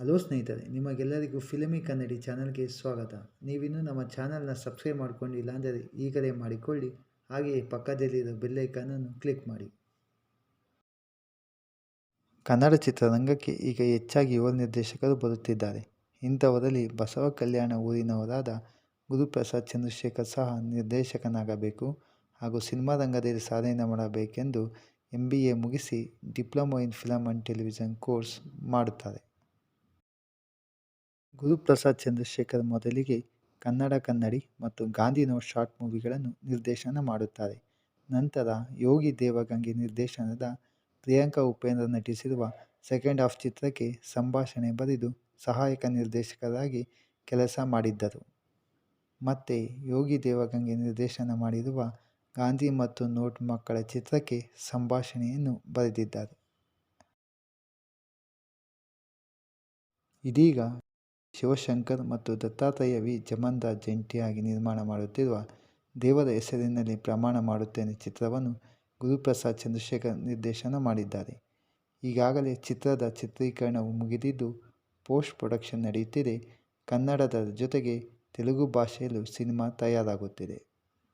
Hello ಸ್ನೇಹಿತರೆ, ನಿಮಗೆಲ್ಲರಿಗೂ filmy ಕನ್ನಡಿ ಚಾನಲ್ಗೆ ಸ್ವಾಗತ. ನೀವಿನ್ನೂ ನಮ್ಮ ಚಾನಲ್ನ ಸಬ್ಸ್ಕ್ರೈಬ್ ಮಾಡ್ಕೊಂಡಿಲ್ಲ ಅಂದರೆ ಈಗಲೇ ಮಾಡಿಕೊಳ್ಳಿ, ಹಾಗೆಯೇ ಪಕ್ಕದಲ್ಲಿರೋ ಬೆಲ್ಲೈಕನನ್ನು ಕ್ಲಿಕ್ ಮಾಡಿ. ಕನ್ನಡ ಚಿತ್ರರಂಗಕ್ಕೆ ಈಗ ಹೆಚ್ಚಾಗಿ ಯುವ ನಿರ್ದೇಶಕರು ಬರುತ್ತಿದ್ದಾರೆ. ಇಂಥವರಲ್ಲಿ ಬಸವ ಕಲ್ಯಾಣ ಊರಿನವರಾದ ಗುರುಪ್ರಸಾದ್ ಚಂದ್ರಶೇಖರ್ ಸಹ ನಿರ್ದೇಶಕನಾಗಬೇಕು ಹಾಗೂ ಸಿನಿಮಾ ರಂಗದಲ್ಲಿ ಸಾಧನೆ ಮಾಡಬೇಕೆಂದು ಎಂ ಬಿ ಎ ಮುಗಿಸಿ diploma in film and television course ಮಾಡುತ್ತಾರೆ. ಗುರುಪ್ರಸಾದ್ ಚಂದ್ರಶೇಖರ್ ಮೊದಲಿಗೆ ಕನ್ನಡ ಕನ್ನಡಿ ಮತ್ತು ಗಾಂಧಿನೋ ಶಾರ್ಟ್ ಮೂವಿಗಳನ್ನು ನಿರ್ದೇಶನ ಮಾಡುತ್ತಾರೆ. ನಂತರ ಯೋಗಿ ದೇವಗಂಗೆ ನಿರ್ದೇಶನದ ಪ್ರಿಯಾಂಕಾ ಉಪೇಂದ್ರ ನಟಿಸಿರುವ ಸೆಕೆಂಡ್ ಹಾಫ್ ಚಿತ್ರಕ್ಕೆ ಸಂಭಾಷಣೆ ಬರೆದು ಸಹಾಯಕ ನಿರ್ದೇಶಕರಾಗಿ ಕೆಲಸ ಮಾಡಿದ್ದರು. ಮತ್ತೆ ಯೋಗಿ ದೇವಗಂಗೆ ನಿರ್ದೇಶನ ಮಾಡಿರುವ ಗಾಂಧಿ ಮತ್ತು ನೋಟ್ ಮಕ್ಕಳ ಚಿತ್ರಕ್ಕೆ ಸಂಭಾಷಣೆಯನ್ನು ಬರೆದಿದ್ದಾರೆ. ಇದೀಗ ಶಿವಶಂಕರ್ ಮತ್ತು ದತ್ತಾತ್ರೇಯ ವಿ. ಜಮಂದಾರ್ ಜಂಟಿಯಾಗಿ ನಿರ್ಮಾಣ ಮಾಡುತ್ತಿರುವ ದೇವರ ಹೆಸರಿನಲ್ಲಿ ಪ್ರಮಾಣ ಮಾಡುತ್ತೇನೆ ಚಿತ್ರವನ್ನು ಗುರುಪ್ರಸಾದ್ ಚಂದ್ರಶೇಖರ್ ನಿರ್ದೇಶನ ಮಾಡಿದ್ದಾರೆ. ಈಗಾಗಲೇ ಚಿತ್ರದ ಚಿತ್ರೀಕರಣವು ಮುಗಿದಿದ್ದು, ಪೋಸ್ಟ್ ಪ್ರೊಡಕ್ಷನ್ ನಡೆಯುತ್ತಿದೆ. ಕನ್ನಡದ ಜೊತೆಗೆ ತೆಲುಗು ಭಾಷೆಯಲ್ಲೂ ಸಿನಿಮಾ ತಯಾರಾಗುತ್ತಿದೆ.